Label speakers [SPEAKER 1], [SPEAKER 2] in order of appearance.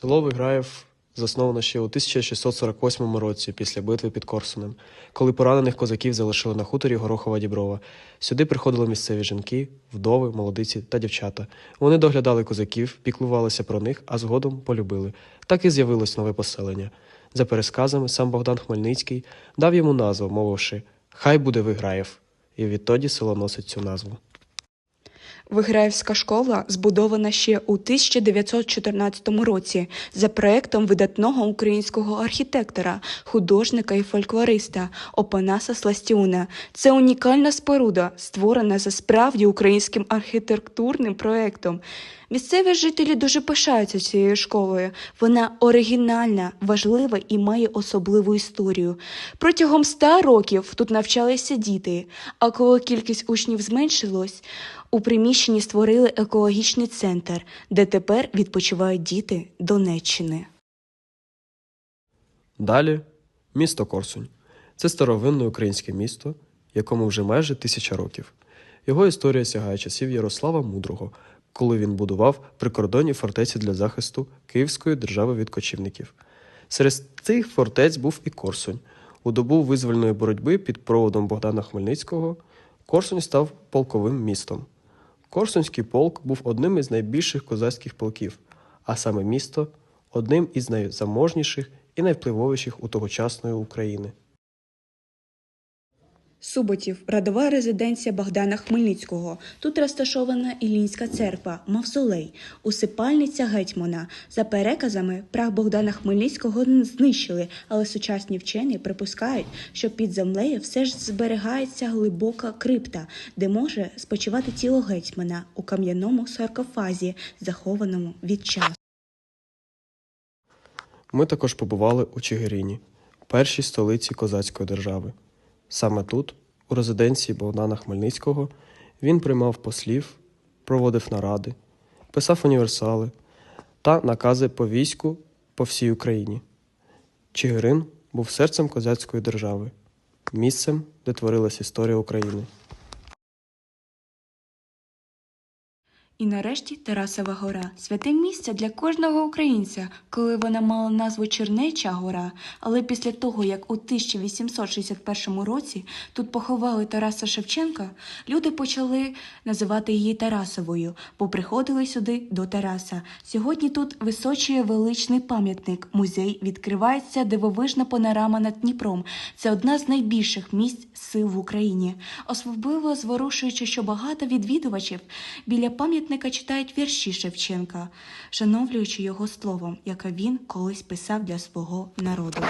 [SPEAKER 1] Село Виграєв засновано ще у 1648 році після битви під Корсунем, коли поранених козаків залишили на хуторі Горохова Діброва. Сюди приходили місцеві жінки, вдови, молодиці та дівчата. Вони доглядали козаків, піклувалися про них, а згодом полюбили. Так і з'явилось нове поселення. За пересказами, сам Богдан Хмельницький дав йому назву, мовивши Хай буде Виграєв. І відтоді село носить цю назву.
[SPEAKER 2] Виграївська школа збудована ще у 1914 році за проектом видатного українського архітектора, художника і фольклориста Опанаса Сластіуна. Це унікальна споруда, створена за справді українським архітектурним проектом. Місцеві жителі дуже пишаються цією школою. Вона оригінальна, важлива і має особливу історію. Протягом ста років тут навчалися діти, а коли кількість учнів зменшилась, у приміщенні створили екологічний центр, де тепер відпочивають діти Донеччини.
[SPEAKER 1] Далі місто Корсунь. Це старовинне українське місто, якому вже майже тисяча років. Його історія сягає часів Ярослава Мудрого, коли він будував прикордонні фортеці для захисту Київської держави від кочівників. Серед цих фортець був і Корсунь. У добу визвольної боротьби під проводом Богдана Хмельницького Корсунь став полковим містом. Корсунський полк був одним із найбільших козацьких полків, а саме місто одним із найзаможніших і найвпливовіших у тогочасної України.
[SPEAKER 2] Суботів родова резиденція Богдана Хмельницького. Тут розташована Іллінська церква, мавзолей, усипальниця гетьмана. За переказами, прах Богдана Хмельницького не знищили, але сучасні вчені припускають, що під землею все ж зберігається глибока крипта, де може спочивати тіло гетьмана у кам'яному саркофазі, захованому від часу.
[SPEAKER 1] Ми також побували у Чигирині, першій столиці козацької держави. Саме тут, у резиденції Богдана Хмельницького, він приймав послів, проводив наради, писав універсали та накази по війську по всій Україні. Чигирин був серцем козацької держави, місцем, де творилась історія України.
[SPEAKER 2] І нарешті Тарасова гора святе місце для кожного українця, коли вона мала назву Чернеча гора. Але після того, як у 1861 році тут поховали Тараса Шевченка, люди почали називати її Тарасовою, бо приходили сюди до Тараса. Сьогодні тут височує величний пам'ятник. Музей відкривається дивовижна панорама над Дніпром. Це одна з найбільших місць сил в Україні. Особливо зворушуючи, що багато відвідувачів біля пам'ятника читають вірші Шевченка, шановлюючи його словом, яке він колись писав для свого народу.